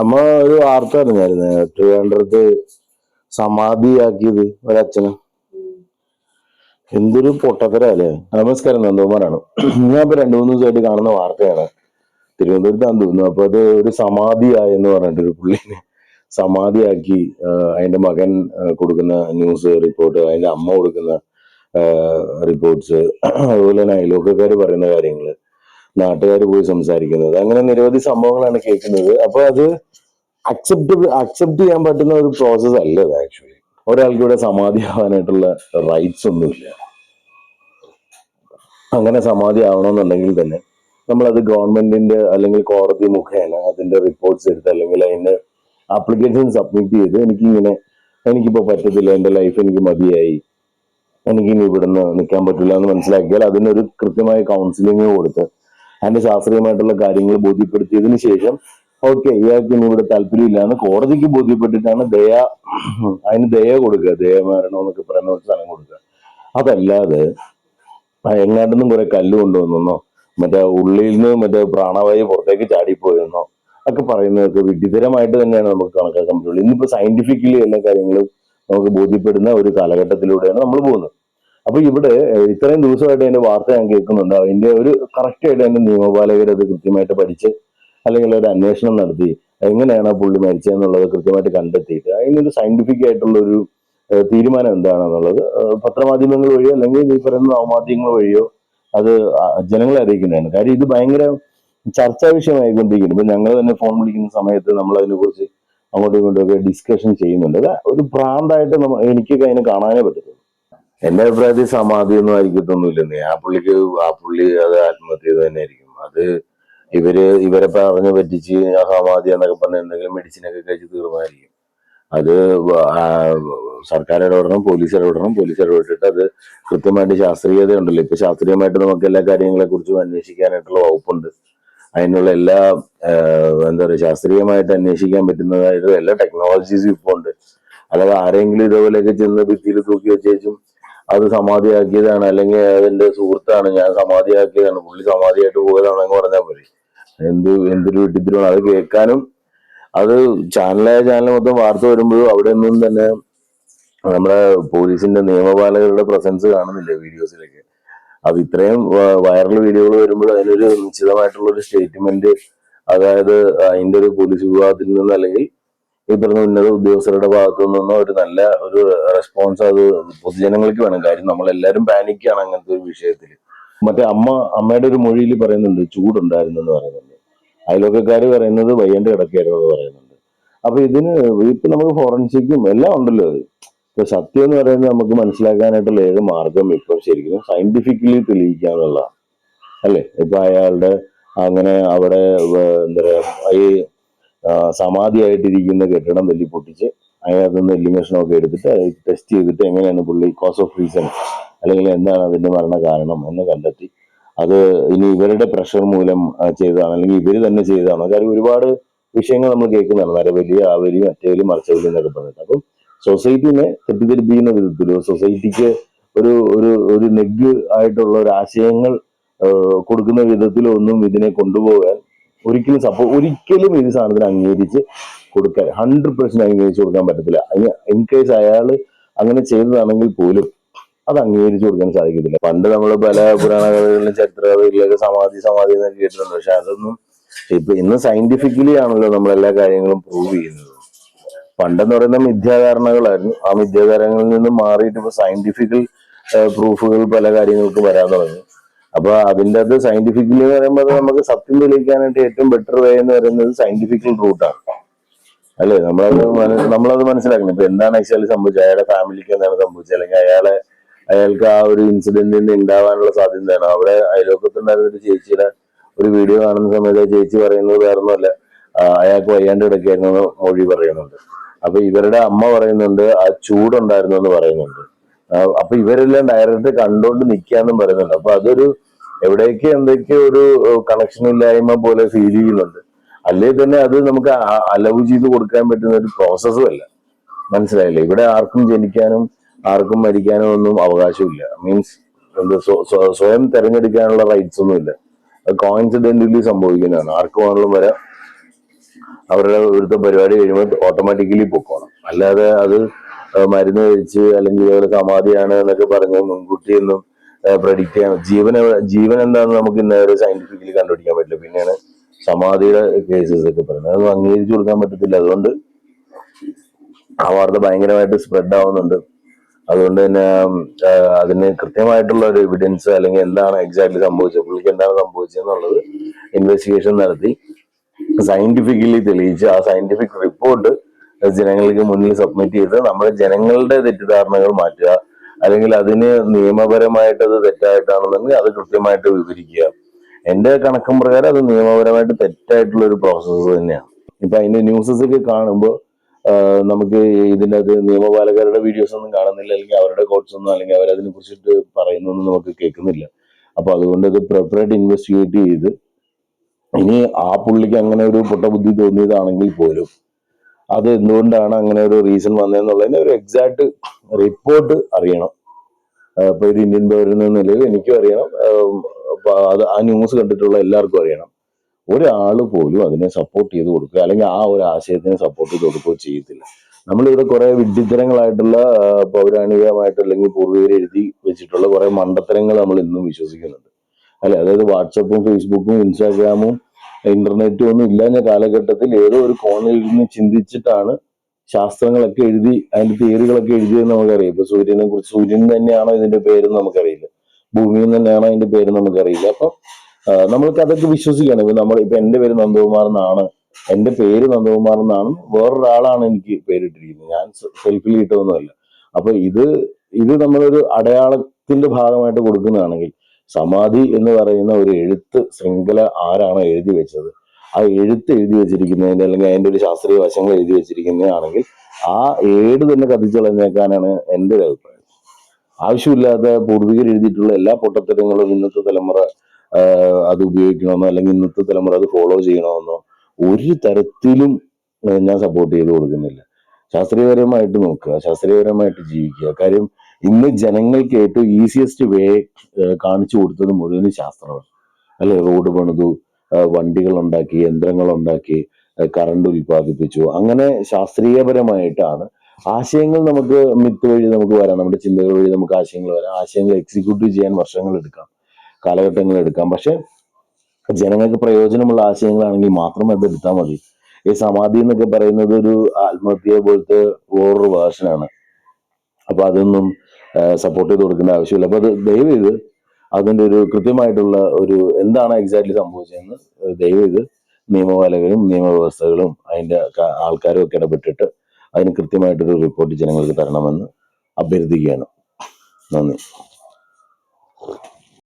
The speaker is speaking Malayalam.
അമ്മ ഒരു വാർത്ത അറിഞ്ഞായിരുന്നു ട്രിവാൻഡ്രത്ത് സമാധിയാക്കിയത് ഒരച്ഛന്. എന്തൊരു പൊട്ടത്തരല്ലേ. നമസ്കാരം നന്ദകുമാറാണ്. ഞാൻ ഇപ്പൊ രണ്ടു മൂന്ന് ദിവസമായിട്ട് കാണുന്ന വാർത്തയാണ്. തിരുവനന്തപുരത്താണ് തോന്നുന്നു. അപ്പൊ അത് ഒരു സമാധിയായി എന്ന് പറഞ്ഞിട്ട് ഒരു പുള്ളിനെ സമാധിയാക്കി അതിന്റെ മകൻ കൊടുക്കുന്ന ന്യൂസ് റിപ്പോർട്ട് അതിന്റെ അമ്മ കൊടുക്കുന്ന റിപ്പോർട്ട്സ് അതുപോലെ തന്നെ അയൽവക്കക്കാർ പറയുന്ന കാര്യങ്ങൾ. നാട്ടുകാർ പോയി സംസാരിക്കുന്നത്. അങ്ങനെ നിരവധി സംഭവങ്ങളാണ് കേൾക്കുന്നത്. അപ്പൊ അത് അക്സെപ്റ്റബിൾ അക്സെപ്റ്റ് ചെയ്യാൻ പറ്റുന്ന ഒരു പ്രോസസ് അല്ല ഇത് ആക്ച്വലി ഒരാൾക്ക് ഇവിടെ സമാധി ആവാനായിട്ടുള്ള റൈറ്റ്സ് ഒന്നുമില്ല. അങ്ങനെ സമാധി ആവണമെന്നുണ്ടെങ്കിൽ തന്നെ നമ്മളത് ഗവൺമെന്റിന്റെ അല്ലെങ്കിൽ കോടതി മുഖേന അതിന്റെ റിപ്പോർട്ട്സ് എടുത്ത് അല്ലെങ്കിൽ അതിന്റെ ആപ്ലിക്കേഷൻ സബ്മിറ്റ് ചെയ്ത് എനിക്കിങ്ങനെ എനിക്കിപ്പോ പറ്റത്തില്ല എന്റെ ലൈഫ് എനിക്ക് മതിയായി എനിക്കിനി ഇവിടുന്ന് നിൽക്കാൻ പറ്റില്ല എന്ന് മനസ്സിലാക്കിയാൽ അതിനൊരു കൃത്യമായ കൗൺസിലിംഗ് കൊടുത്ത് അതിന്റെ ശാസ്ത്രീയമായിട്ടുള്ള കാര്യങ്ങൾ ബോധ്യപ്പെടുത്തിയതിനു ശേഷം ഓക്കെ ഇയാൾക്ക് ഇനി ഇവിടെ താല്പര്യമില്ല എന്ന് കോടതിക്ക് ബോധ്യപ്പെട്ടിട്ടാണ് ദയ അതിന് ദയ കൊടുക്കുക ദയമരണം എന്നൊക്കെ പറയുന്ന ഒരു സ്ഥലം കൊടുക്കുക. അതല്ലാതെ എങ്ങാണ്ടെന്നും കുറെ കല്ല് കൊണ്ടുവന്നോ മറ്റേ ഉള്ളിൽ നിന്ന് മറ്റേ പ്രാണവായു പുറത്തേക്ക് ചാടിപ്പോയെന്നോ ഒക്കെ പറയുന്നതൊക്കെ വിഡിതരമായിട്ട് തന്നെയാണ് നമുക്ക് കണക്കാക്കാൻ പറ്റുള്ളൂ. ഇന്നിപ്പോ സയന്റിഫിക്കലി എല്ലാ കാര്യങ്ങളും നമുക്ക് ബോധ്യപ്പെടുന്ന ഒരു കാലഘട്ടത്തിലൂടെയാണ് നമ്മൾ പോകുന്നത്. അപ്പൊ ഇവിടെ ഇത്രയും ദിവസമായിട്ട് അതിന്റെ വാർത്ത ഞാൻ കേൾക്കുന്നുണ്ട്. അതിന്റെ ഒരു കറക്റ്റ് ആയിട്ട് അതിന്റെ നിയമപാലകർ അത് കൃത്യമായിട്ട് പഠിച്ച് അല്ലെങ്കിൽ ഒരു അന്വേഷണം നടത്തി എങ്ങനെയാണ് ആ പുള്ളി മരിച്ചതെന്നുള്ളത് കൃത്യമായിട്ട് കണ്ടെത്തിയിട്ട് അതിനൊരു സയന്റിഫിക് ആയിട്ടുള്ള ഒരു തീരുമാനം എന്താണെന്നുള്ളത് പത്രമാധ്യമങ്ങൾ വഴിയോ അല്ലെങ്കിൽ ഈ പറയുന്ന നവമാധ്യമങ്ങൾ വഴിയോ അത് ജനങ്ങളെ അറിയിക്കുന്നതാണ്. കാര്യം ഇത് ഭയങ്കര ചർച്ചാ വിഷയമായിക്കൊണ്ടിരിക്കുന്നു. ഇപ്പൊ ഞങ്ങൾ തന്നെ ഫോൺ വിളിക്കുന്ന സമയത്ത് നമ്മൾ അതിനെ കുറിച്ച് അങ്ങോട്ടും ഇങ്ങോട്ടും ഒക്കെ ഡിസ്കഷൻ ചെയ്യുന്നുണ്ട്. ഒരു പ്രാന്തായിട്ട് എനിക്കൊക്കെ അതിനെ കാണാനേ പറ്റത്തുള്ളൂ. എന്റെ അഭിപ്രായത്തിൽ സമാധി ഒന്നും ആയിരിക്കത്തൊന്നുമില്ലെന്നേ ആ പുള്ളിക്ക് ആ പുള്ളി അത് ആത്മഹത്യ ചെയ്ത് തന്നെ ആയിരിക്കും. അത് ഇവർ ഇവരെ പറഞ്ഞ് പറ്റിച്ച് സമാധി എന്നൊക്കെ പറഞ്ഞ എന്തെങ്കിലും മെഡിസിനൊക്കെ കഴിച്ച് തീർന്നായിരിക്കും അത് സർക്കാർ ഇടപെടണം പോലീസ് ഇടപെടണം പോലീസ് ഇടപെട്ടിട്ട് അത് കൃത്യമായിട്ട് ശാസ്ത്രീയത ഉണ്ടല്ലോ ഇപ്പൊ ശാസ്ത്രീയമായിട്ട് നമുക്ക് എല്ലാ കാര്യങ്ങളെ കുറിച്ചും അന്വേഷിക്കാനായിട്ടുള്ള വകുപ്പുണ്ട്. അതിനുള്ള എല്ലാ എന്താ പറയുക ശാസ്ത്രീയമായിട്ട് അന്വേഷിക്കാൻ പറ്റുന്നതായിട്ടുള്ള എല്ലാ ടെക്നോളജീസും ഇപ്പോൾ ഉണ്ട്. അല്ലാതെ ആരെങ്കിലും ഇതേപോലെയൊക്കെ ചെന്ന് ഭിത്തിയിൽ തൂക്കി വെച്ചേച്ചും അത് സമാധിയാക്കിയതാണ്. അല്ലെങ്കിൽ അതിന്റെ സുഹൃത്താണ് ഞാൻ സമാധിയാക്കിയതാണ്. പുള്ളി സമാധിയായിട്ട് പോയതാണെന്ന് പറഞ്ഞാൽ പോലെ എന്ത് എന്തൊരു വിട്ടിത്തിരുവാണ് അത് കേൾക്കാനും അത് ചാനലായ ചാനൽ മൊത്തം വാർത്ത വരുമ്പോഴും അവിടെ ഒന്നും തന്നെ നമ്മുടെ പോലീസിന്റെ നിയമപാലകരുടെ പ്രസൻസ് കാണുന്നില്ല വീഡിയോസിലൊക്കെ? അത് ഇത്രയും വൈറൽ വീഡിയോകൾ വരുമ്പോൾ അതിനൊരു നിശ്ചിതമായിട്ടുള്ള ഒരു സ്റ്റേറ്റ്മെന്റ് അതായത് അതിന്റെ ഒരു പോലീസ് വിഭാഗത്തിൽ നിന്ന് അല്ലെങ്കിൽ ഈ പറഞ്ഞ ഉന്നത ഉദ്യോഗസ്ഥരുടെ ഭാഗത്തു നിന്നും ഒരു നല്ല ഒരു റെസ്പോൺസ് അത് പൊതുജനങ്ങൾക്ക് വേണം. കാര്യം നമ്മളെല്ലാരും പാനിക്കാണ് അങ്ങനത്തെ ഒരു വിഷയത്തിൽ. മറ്റേ അമ്മ അമ്മയുടെ ഒരു മൊഴിയിൽ പറയുന്നുണ്ട് ചൂടുണ്ടായിരുന്നു എന്ന് പറയുന്നുണ്ട്. അയലോക്കാർ പറയുന്നത് വയ്യന്റെ കിടക്കായിരുന്നു എന്ന് പറയുന്നുണ്ട്. അപ്പൊ ഇതിന് ഇപ്പൊ നമുക്ക് ഫോറൻസിക്കും എല്ലാം ഉണ്ടല്ലോ അത് ഇപ്പൊ സത്യം എന്ന് പറയുന്നത് നമുക്ക് മനസ്സിലാക്കാനായിട്ടുള്ള ഏക മാർഗം ഇപ്പൊ ശരിക്കും സയന്റിഫിക്കലി തെളിയിക്കാനുള്ള അല്ലെ? ഇപ്പൊ അയാളുടെ അങ്ങനെ അവിടെ എന്താ പറയാ ഈ സമാധിയായിട്ടിരിക്കുന്ന കെട്ടിടം തല്ലി പൊട്ടിച്ച് അതിനകത്ത് നിന്ന് എലിമിനേഷനൊക്കെ എടുത്തിട്ട് അത് ടെസ്റ്റ് ചെയ്തിട്ട് എങ്ങനെയാണ് പുള്ളി കോസ് ഓഫ് റീസൺ അല്ലെങ്കിൽ എന്താണ് അതിന്റെ മരണ കാരണം എന്ന് കണ്ടെത്തി. അത് ഇനി ഇവരുടെ പ്രഷർ മൂലം ചെയ്തതാണ് അല്ലെങ്കിൽ ഇവർ തന്നെ ചെയ്തതാണ്. കാര്യം ഒരുപാട് വിഷയങ്ങൾ നമ്മൾ കേൾക്കുന്നതാണ് നരബലി ആവലി മറ്റേലി മറിച്ചവലി എന്നൊക്കെ പറഞ്ഞിട്ട്. അപ്പം സൊസൈറ്റിനെ തെറ്റിദ്ധരിപ്പിക്കുന്ന വിധത്തിലോ സൊസൈറ്റിക്ക് ഒരു ഒരു ഒരു നെഗ് ആയിട്ടുള്ള ഒരു ആശയങ്ങൾ കൊടുക്കുന്ന വിധത്തിലൊന്നും ഇതിനെ കൊണ്ടുപോകാൻ ഒരിക്കലും സപ്പോ ഒരിക്കലും ഇത് സാധനത്തിന് അംഗീകരിച്ച് കൊടുക്കാൻ ഹൺഡ്രഡ് പെർസെന്റ് അംഗീകരിച്ച് കൊടുക്കാൻ പറ്റത്തില്ല. ഇൻ കേസ് അയാൾ അങ്ങനെ ചെയ്തതാണെങ്കിൽ പോലും അത് അംഗീകരിച്ചു കൊടുക്കാൻ സാധിക്കത്തില്ല. പണ്ട് നമ്മൾ പല പുരാണ കഥകളിലും ചരിത്ര കഥകളിലൊക്കെ സമാധി സമാധി എന്നൊക്കെ കേട്ടിട്ടുണ്ട്. പക്ഷെ അതൊന്നും ഇപ്പൊ ഇന്ന് സയന്റിഫിക്കലി ആണല്ലോ നമ്മൾ എല്ലാ കാര്യങ്ങളും പ്രൂവ് ചെയ്യുന്നത്. പണ്ടെന്ന് പറയുന്ന മിഥ്യാധാരണകളായിരുന്നു. ആ മിഥ്യാധാരണകളിൽ നിന്ന് മാറിയിട്ട് ഇപ്പൊ സയന്റിഫിക്കൽ പ്രൂഫുകൾ പല കാര്യങ്ങൾക്കും വരാൻ തുടങ്ങി. അപ്പൊ അതിന്റെ അത് സയന്റിഫിക്കലി എന്ന് പറയുമ്പോൾ നമുക്ക് സത്യം തെളിയിക്കാനായിട്ട് ഏറ്റവും ബെറ്റർ വേ എന്ന് പറയുന്നത് സയന്റിഫിക്കൽ റൂട്ടാണ് അല്ലേ? നമ്മളത് നമ്മളത് മനസ്സിലാക്കണം. ഇപ്പൊ എന്താണ് ആക്ച്വലി സംഭവിച്ചത്? അയാളുടെ ഫാമിലിക്ക് എന്താണ് സംഭവിച്ചത്? അല്ലെങ്കിൽ അയാളെ അയാൾക്ക് ആ ഒരു ഇൻസിഡന്റിന് ഉണ്ടാവാനുള്ള സാധ്യത എന്താണ്? അവിടെ അയലോക്കത്തുണ്ടായിരുന്ന ഒരു ചേച്ചിയുടെ ഒരു വീഡിയോ കാണുന്ന സമയത്ത് ചേച്ചി പറയുന്നത് വേറൊന്നുമല്ല അയാൾക്ക് വയ്യാണ്ട് കിടക്കായിരുന്നു മൊഴി പറയുന്നുണ്ട്. അപ്പൊ ഇവരുടെ അമ്മ പറയുന്നുണ്ട് ആ ചൂടുണ്ടായിരുന്നു എന്ന് പറയുന്നുണ്ട്. അപ്പൊ ഇവരെല്ലാം ഡയറക്റ്റ് കണ്ടോണ്ട് നിക്കാന്നും പറയുന്നുണ്ട്. അപ്പൊ അതൊരു എവിടേക്ക് എന്തൊക്കെ ഒരു കണക്ഷൻ ഇല്ലായ്മ പോലെ ഫീൽ ചെയ്യുന്നുണ്ട്. അല്ലേ തന്നെ അത് നമുക്ക് അലവ് ചെയ്ത് കൊടുക്കാൻ പറ്റുന്ന ഒരു പ്രോസസ്സും അല്ല. മനസ്സിലായില്ലേ? ഇവിടെ ആർക്കും ജനിക്കാനും ആർക്കും മരിക്കാനും ഒന്നും അവകാശമില്ല. മീൻസ് എന്ത് സ്വ- സ്വ- സ്വയം തെരഞ്ഞെടുക്കാനുള്ള റൈറ്റ്സ് ഒന്നും ഇല്ല. അത് കോയിൻസിഡന്റലി സംഭവിക്കുന്നതാണ്. ആർക്ക് വേണമെങ്കിലും വരാം. അവരുടെ ഇവിടുത്തെ പരിപാടി കഴിയുമ്പോൾ ഓട്ടോമാറ്റിക്കലി പൊക്കോണം. അല്ലാതെ അത് മരുന്ന് കഴിച്ച് അല്ലെങ്കിൽ ഇതുപോലെ സമാധിയാണ് എന്നൊക്കെ പറഞ്ഞ് മുൻകൂട്ടിയൊന്നും പ്രഡിക്റ്റ് ചെയ്യാൻ ജീവൻ ജീവൻ എന്താണെന്ന് നമുക്ക് ഇന്ന ഒരു സയന്റിഫിക്കലി കണ്ടുപിടിക്കാൻ പറ്റില്ല. പിന്നെയാണ് സമാധിയുടെ കേസസ് ഒക്കെ പറയുന്നത്. അത് അംഗീകരിച്ചു കൊടുക്കാൻ പറ്റത്തില്ല. അതുകൊണ്ട് ആ വാർത്ത ഭയങ്കരമായിട്ട് സ്പ്രെഡ് ആവുന്നുണ്ട്. അതുകൊണ്ട് തന്നെ അതിന് കൃത്യമായിട്ടുള്ള ഒരു എവിഡൻസ് അല്ലെങ്കിൽ എന്താണ് എക്സാക്ട്ലി സംഭവിച്ചത് പുള്ളിക്ക് എന്താണ് സംഭവിച്ചതെന്നുള്ളത് ഇൻവെസ്റ്റിഗേഷൻ നടത്തി. സയന്റിഫിക്കലി തെളിയിച്ച് ആ സയന്റിഫിക് റിപ്പോർട്ട് ജനങ്ങൾക്ക് മുന്നിൽ സബ്മിറ്റ് ചെയ്ത് നമ്മുടെ ജനങ്ങളുടെ തെറ്റിദ്ധാരണകൾ മാറ്റുക അല്ലെങ്കിൽ അതിന് നിയമപരമായിട്ട് അത് തെറ്റായിട്ടാണെന്നുണ്ടെങ്കിൽ അത് കൃത്യമായിട്ട് വിവരിക്കുക. എന്റെ കണക്കും പ്രകാരം അത് നിയമപരമായിട്ട് തെറ്റായിട്ടുള്ള ഒരു പ്രോസസ്സ് തന്നെയാണ്. ഇപ്പൊ അതിന്റെ ന്യൂസസ് ഒക്കെ കാണുമ്പോൾ നമുക്ക് ഇതിന്റെ അത് നിയമപാലകരുടെ വീഡിയോസ് ഒന്നും കാണുന്നില്ല അല്ലെങ്കിൽ അവരുടെ കോട്ട്സ് ഒന്നും അല്ലെങ്കിൽ അവരതിനെ കുറിച്ചിട്ട് പറയുന്നൊന്നും നമുക്ക് കേൾക്കുന്നില്ല. അപ്പൊ അതുകൊണ്ട് അത് പ്രോപ്പറായിട്ട് ഇൻവെസ്റ്റിഗേറ്റ് ചെയ്ത് ഇനി ആ പുള്ളിക്ക് അങ്ങനെ ഒരു പൊട്ടബുദ്ധി തോന്നിയതാണെങ്കിൽ പോലും അത് എന്തുകൊണ്ടാണ് അങ്ങനെ ഒരു റീസൺ വന്നതെന്നുള്ളതിന് ഒരു എക്സാക്ട് റിപ്പോർട്ട് അറിയണം. അപ്പൊ ഒരു ഇന്ത്യൻ പൗരൻ എന്ന നിലയിൽ എനിക്കും അറിയണം. അത് ആ ന്യൂസ് കണ്ടിട്ടുള്ള എല്ലാവർക്കും അറിയണം. ഒരാൾ പോലും അതിനെ സപ്പോർട്ട് ചെയ്ത് കൊടുക്കുക അല്ലെങ്കിൽ ആ ഒരു ആശയത്തിനെ സപ്പോർട്ട് ചെയ്ത് കൊടുക്കുകയോ ചെയ്യത്തില്ല. നമ്മളിവിടെ കുറെ വിഡ്ഢിത്തരങ്ങളായിട്ടുള്ള ആ, പൗരാണികമായിട്ട് അല്ലെങ്കിൽ പൂർവികർ എഴുതി വെച്ചിട്ടുള്ള കുറെ മണ്ടത്തരങ്ങൾ നമ്മൾ ഇന്നും വിശ്വസിക്കുന്നുണ്ട്. അല്ലെ? അതായത് വാട്സപ്പും ഫേസ്ബുക്കും ഇൻസ്റ്റാഗ്രാമും ഇന്റർനെറ്റും ഒന്നും ഇല്ലാഞ്ഞ കാലഘട്ടത്തിൽ ഏതോ ഒരു കോണിൽ ഇരുന്ന് ചിന്തിച്ചിട്ടാണ് ശാസ്ത്രങ്ങളൊക്കെ എഴുതി അതിന്റെ തിയറികളൊക്കെ എഴുതിയെന്ന് നമുക്കറിയാം. ഇപ്പൊ സൂര്യനെ കുറിച്ച് സൂര്യൻ തന്നെയാണോ ഇതിന്റെ പേരെന്ന് നമുക്കറിയില്ല. ഭൂമിയിൽ തന്നെയാണോ അതിന്റെ പേര് നമുക്കറിയില്ല. അപ്പൊ നമ്മൾക്ക് അതൊക്കെ വിശ്വസിക്കണം. ഇപ്പൊ നമ്മൾ ഇപ്പൊ എന്റെ പേര് നന്ദകുമാർ എന്നാണ്. എന്റെ പേര് നന്ദകുമാർ എന്നാണ്. വേറൊരാളാണ് എനിക്ക് പേരിട്ടിരിക്കുന്നത്. ഞാൻ സെൽഫിൽ കിട്ടുമെന്നല്ല അപ്പൊ ഇത് ഇത് നമ്മളൊരു അടയാളത്തിന്റെ ഭാഗമായിട്ട് കൊടുക്കുന്നതാണെങ്കിൽ സമാധി എന്ന് പറയുന്ന ഒരു എഴുത്ത് ശൃംഖല ആരാണ് എഴുതി വെച്ചത്? ആ എഴുത്ത് എഴുതി വെച്ചിരിക്കുന്നതിന്റെ അല്ലെങ്കിൽ അതിന്റെ ഒരു ശാസ്ത്രീയ വശങ്ങൾ എഴുതി വെച്ചിരിക്കുന്നതാണെങ്കിൽ ആ ഏട് തന്നെ കത്തിച്ചു കളഞ്ഞേക്കാനാണ് എന്റെ ഒരു അഭിപ്രായം. ആവശ്യമില്ലാത്ത പൂർവികർ എഴുതിയിട്ടുള്ള എല്ലാ പൊട്ടത്തരങ്ങളും ഇന്നത്തെ തലമുറ അത് ഉപയോഗിക്കണമെന്നോ അല്ലെങ്കിൽ ഇന്നത്തെ തലമുറ അത് ഫോളോ ചെയ്യണമെന്നോ ഒരു തരത്തിലും ഞാൻ സപ്പോർട്ട് ചെയ്ത് കൊടുക്കുന്നില്ല. ശാസ്ത്രീയപരമായിട്ട് നോക്കുക ശാസ്ത്രീയപരമായിട്ട് ജീവിക്കുക. കാര്യം ഇന്ന് ജനങ്ങൾക്ക് ഏറ്റവും ഈസിയസ്റ്റ് വേ കാണിച്ചു കൊടുത്തത് മുഴുവനും ശാസ്ത്രമാണ്. അല്ലെ? റോഡ് പണിതു വണ്ടികൾ ഉണ്ടാക്കി യന്ത്രങ്ങൾ ഉണ്ടാക്കി കറണ്ട് ഉൽപ്പാദിപ്പിച്ചു. അങ്ങനെ ശാസ്ത്രീയപരമായിട്ടാണ് ആശയങ്ങൾ നമുക്ക് മിത്ത് വഴി നമുക്ക് വരാം. നമ്മുടെ ചിന്തകൾ വഴി നമുക്ക് ആശയങ്ങൾ വരാം. ആശയങ്ങൾ എക്സിക്യൂട്ടീവ് ചെയ്യാൻ വർഷങ്ങൾ എടുക്കാം. കാലഘട്ടങ്ങൾ എടുക്കാം. പക്ഷെ ജനങ്ങൾക്ക് പ്രയോജനമുള്ള ആശയങ്ങളാണെങ്കിൽ മാത്രം അത് എടുത്താൽ മതി. ഈ സമാധി എന്നൊക്കെ പറയുന്നത് ഒരു ആത്മഹത്യ പോലത്തെ വേറൊരു വേർഷനാണ് അപ്പൊ അതൊന്നും സപ്പോർട്ട് ചെയ്ത് കൊടുക്കേണ്ട ആവശ്യമില്ല. അപ്പൊ അത് ദയവ് ചെയ്ത് അതിന്റെ ഒരു കൃത്യമായിട്ടുള്ള ഒരു എന്താണ് എക്സാക്ട്ലി സംഭവിച്ചതെന്ന് ദയവ് ചെയ്ത് നിയമപാലകരും നിയമവ്യവസ്ഥകളും അതിന്റെ ആൾക്കാരും ഒക്കെ ഇടപെട്ടിട്ട് അതിന് കൃത്യമായിട്ടൊരു റിപ്പോർട്ട് ജനങ്ങൾക്ക് തരണമെന്ന് അഭ്യർത്ഥിക്കുകയാണ്. നന്ദി.